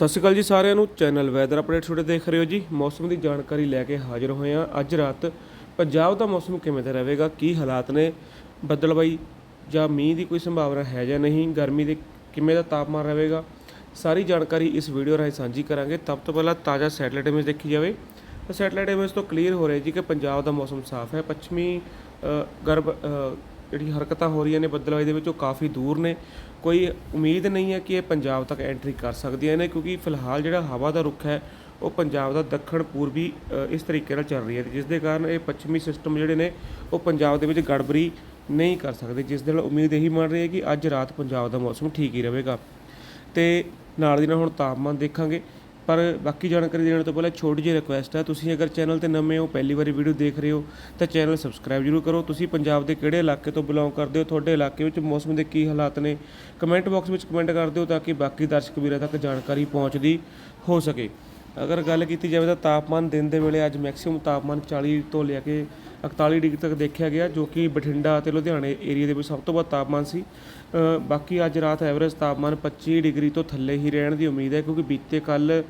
ਸਤਿ ਸ਼੍ਰੀ ਅਕਾਲ ਜੀ ਸਾਰਿਆਂ ਨੂੰ। ਚੈਨਲ ਵੈਦਰ ਅਪਡੇਟ ਛੋਟੇ ਦੇਖ ਰਹੇ ਹੋ ਜੀ। ਮੌਸਮ ਦੀ ਜਾਣਕਾਰੀ ਲੈ ਕੇ ਹਾਜ਼ਰ ਹੋਏ ਹਾਂ। ਅੱਜ ਰਾਤ ਪੰਜਾਬ ਦਾ ਮੌਸਮ ਕਿਵੇਂ ਦਾ ਰਹੇਗਾ? ਕੀ ਹਾਲਾਤ ਨੇ? ਬੱਦਲਬਾਈ ਜਾਂ ਮੀਂਹ ਦੀ ਕੋਈ ਸੰਭਾਵਨਾ ਹੈ ਜਾਂ ਨਹੀਂ? ਗਰਮੀ ਦੇ ਕਿਵੇਂ ਦਾ ਤਾਪਮਾਨ ਰਹੇਗਾ? ਸਾਰੀ ਜਾਣਕਾਰੀ ਇਸ ਵੀਡੀਓ ਰਾਹੀਂ ਸਾਂਝੀ ਕਰਾਂਗੇ। ਤਬ ਤੋਂ ਪਹਿਲਾਂ ਤਾਜ਼ਾ ਸੈਟਲਾਈਟ ਇਮੇਜ ਦੇਖੀ ਜਾਵੇ। ਤਾਂ ਸੈਟਲਾਈਟ ਇਮੇਜ ਤੋਂ ਕਲੀਅਰ ਹੋ ਰਿਹਾ ਜੀ ਕਿ ਪੰਜਾਬ ਦਾ ਮੌਸਮ ਸਾਫ਼ ਹੈ। ਪੱਛਮੀ ਅ, ਗਰਭ ਜਿਹੜੀ ਹਰਕਤਾਂ ਹੋ ਰਹੀਆਂ ਨੇ ਬੱਦਲਬਾਈ ਦੇ ਵਿੱਚ ਉਹ ਕਾਫੀ ਦੂਰ ਨੇ। ਕੋਈ ਉਮੀਦ ਨਹੀਂ ਹੈ ਕਿ ਇਹ ਪੰਜਾਬ ਤੱਕ ਐਂਟਰੀ ਕਰ ਸਕਦੀਆਂ ਨੇ ਕਿਉਂਕਿ ਫਿਲਹਾਲ ਜਿਹੜਾ ਹਵਾ ਦਾ ਰੁਖ ਹੈ, ਉਹ ਪੰਜਾਬ ਦਾ ਦੱਖਣ ਪੂਰਬੀ ਇਸ ਤਰੀਕੇ ਨਾਲ ਚੱਲ ਰਹੀ ਹੈ ਤੇ ਜਿਸ ਦੇ ਕਾਰਨ ਇਹ ਪੱਛਮੀ ਸਿਸਟਮ ਜਿਹੜੇ ਨੇ, ਉਹ ਪੰਜਾਬ ਦੇ ਵਿੱਚ ਗੜਬੜੀ ਨਹੀਂ ਕਰ ਸਕਦੇ। ਜਿਸ ਦੇ ਨਾਲ ਉਮੀਦ ਇਹੀ ਮੰਨ ਰਹੀ ਹੈ ਕਿ ਅੱਜ ਰਾਤ ਪੰਜਾਬ ਦਾ ਮੌਸਮ ਠੀਕ ਹੀ ਰਹੇਗਾ। ਤੇ ਨਾਲ ਦੀ ਨਾਲ ਹੁਣ ਤਾਪਮਾਨ ਦੇਖਾਂਗੇ। ਪਰ ਬਾਕੀ ਜਾਣਕਾਰੀ ਦੇਣ ਤੋਂ ਪਹਿਲਾਂ ਛੋਟੀ ਜਿਹੀ ਰਿਕੁਐਸਟ ਹੈ, ਤੁਸੀਂ ਅਗਰ ਚੈਨਲ ਤੇ ਨਵੇਂ ਹੋ, ਪਹਿਲੀ ਵਾਰੀ ਵੀਡੀਓ ਦੇਖ ਰਹੇ ਹੋ, ਤਾਂ ਚੈਨਲ ਸਬਸਕ੍ਰਾਈਬ ਜ਼ਰੂਰ ਕਰੋ। ਤੁਸੀਂ ਪੰਜਾਬ ਦੇ ਕਿਹੜੇ ਇਲਾਕੇ ਤੋਂ ਬਿਲੋਂਗ ਕਰਦੇ ਹੋ, ਤੁਹਾਡੇ ਇਲਾਕੇ ਵਿੱਚ ਮੌਸਮ ਦੇ ਕੀ ਹਾਲਾਤ ਨੇ ਕਮੈਂਟ ਬਾਕਸ ਵਿੱਚ ਕਮੈਂਟ ਕਰ ਦਿਓ ਤਾਂ ਕਿ ਬਾਕੀ ਦਰਸ਼ਕ ਵੀਰਾਂ ਤੱਕ ਜਾਣਕਾਰੀ ਪਹੁੰਚਦੀ ਹੋ ਸਕੇ। ਅਗਰ ਗੱਲ ਕੀਤੀ ਜਾਵੇ ਤਾਂ ਤਾਪਮਾਨ ਦਿਨ ਦੇ ਵੇਲੇ ਅੱਜ ਮੈਕਸਿਮਮ ਤਾਪਮਾਨ 40 ਤੋਂ ਲੈ ਕੇ 41 ਡਿਗਰੀ ਤੱਕ ਦੇਖਿਆ ਗਿਆ, ਜੋ ਕਿ ਬਠਿੰਡਾ ਅਤੇ ਲੁਧਿਆਣੇ ਏਰੀਆ ਦੇ ਵਿੱਚ ਸਭ ਤੋਂ ਵੱਧ ਤਾਪਮਾਨ ਸੀ। ਬਾਕੀ ਅੱਜ ਰਾਤ ਐਵਰੇਜ ਤਾਪਮਾਨ 25 ਡਿਗਰੀ ਤੋਂ ਥੱਲੇ ਹੀ ਰਹਿਣ ਦੀ ਉਮੀਦ ਹੈ, ਕਿਉਂਕਿ ਬੀਤੇ ਕੱਲ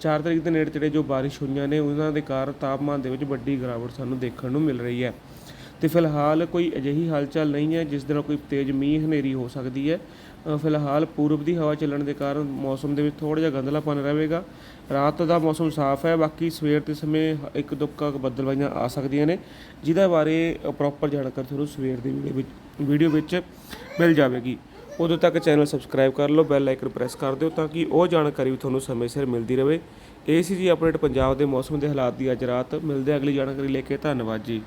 4 ਤਰੀਕ ਦੇ ਨੇੜੇ ਤੇੜੇ ਜੋ ਬਾਰਿਸ਼ ਹੋਈਆਂ ਨੇ, ਉਹਨਾਂ ਦੇ ਕਾਰਨ ਤਾਪਮਾਨ ਦੇ ਵਿੱਚ ਵੱਡੀ ਗਿਰਾਵਟ ਸਾਨੂੰ ਦੇਖਣ ਨੂੰ ਮਿਲ ਰਹੀ ਹੈ। ਤੇ ਫਿਲਹਾਲ ਕੋਈ ਅਜਿਹੀ ਹਲਚਲ ਨਹੀਂ ਹੈ ਜਿਸ ਦੇ ਨਾਲ ਕੋਈ ਤੇਜ਼ ਮੀਂਹ ਹਨੇਰੀ ਹੋ ਸਕਦੀ ਹੈ। ਫਿਲਹਾਲ ਪੂਰਬ ਦੀ ਹਵਾ ਚੱਲਣ ਦੇ ਕਾਰਨ ਮੌਸਮ ਦੇ ਵਿੱਚ ਥੋੜਾ ਜਿਹਾ ਗੰਧਲਾਪਨ ਰਹੇਗਾ। ਰਾਤ ਦਾ ਮੌਸਮ ਸਾਫ਼ ਹੈ, ਬਾਕੀ ਸਵੇਰ ਦੇ ਸਮੇਂ ਇੱਕ ਦੁੱਕਾ ਬੱਦਲਵਾਈਆਂ ਆ ਸਕਦੀਆਂ ਨੇ, ਜਿਹਦੇ ਬਾਰੇ ਪ੍ਰੋਪਰ ਜਾਣਕਾਰੀ ਤੁਹਾਨੂੰ ਸਵੇਰ ਦੀ ਵੀਡੀਓ ਵਿੱਚ ਵੀਡੀਓ ਵਿੱਚ ਮਿਲ ਜਾਵੇਗੀ। ਉਦੋਂ ਤੱਕ ਚੈਨਲ ਸਬਸਕ੍ਰਾਈਬ ਕਰ ਲਓ ਬੈਲ ਆਈਕਨ ਪ੍ਰੈਸ ਕਰ ਦਿਓ ਤਾਂ ਕਿ ਉਹ ਜਾਣਕਾਰੀ ਵੀ ਤੁਹਾਨੂੰ ਸਮੇਂ ਸਿਰ ਮਿਲਦੀ ਰਹੇ। ਇਹ ਸੀ ਜੀ ਅਪਡੇਟ ਪੰਜਾਬ ਦੇ ਮੌਸਮ ਦੇ ਹਾਲਾਤ ਦੀ ਅੱਜ ਰਾਤ। ਮਿਲਦੇ ਅਗਲੀ ਜਾਣਕਾਰੀ ਲੈ ਕੇ। ਧੰਨਵਾਦ ਜੀ।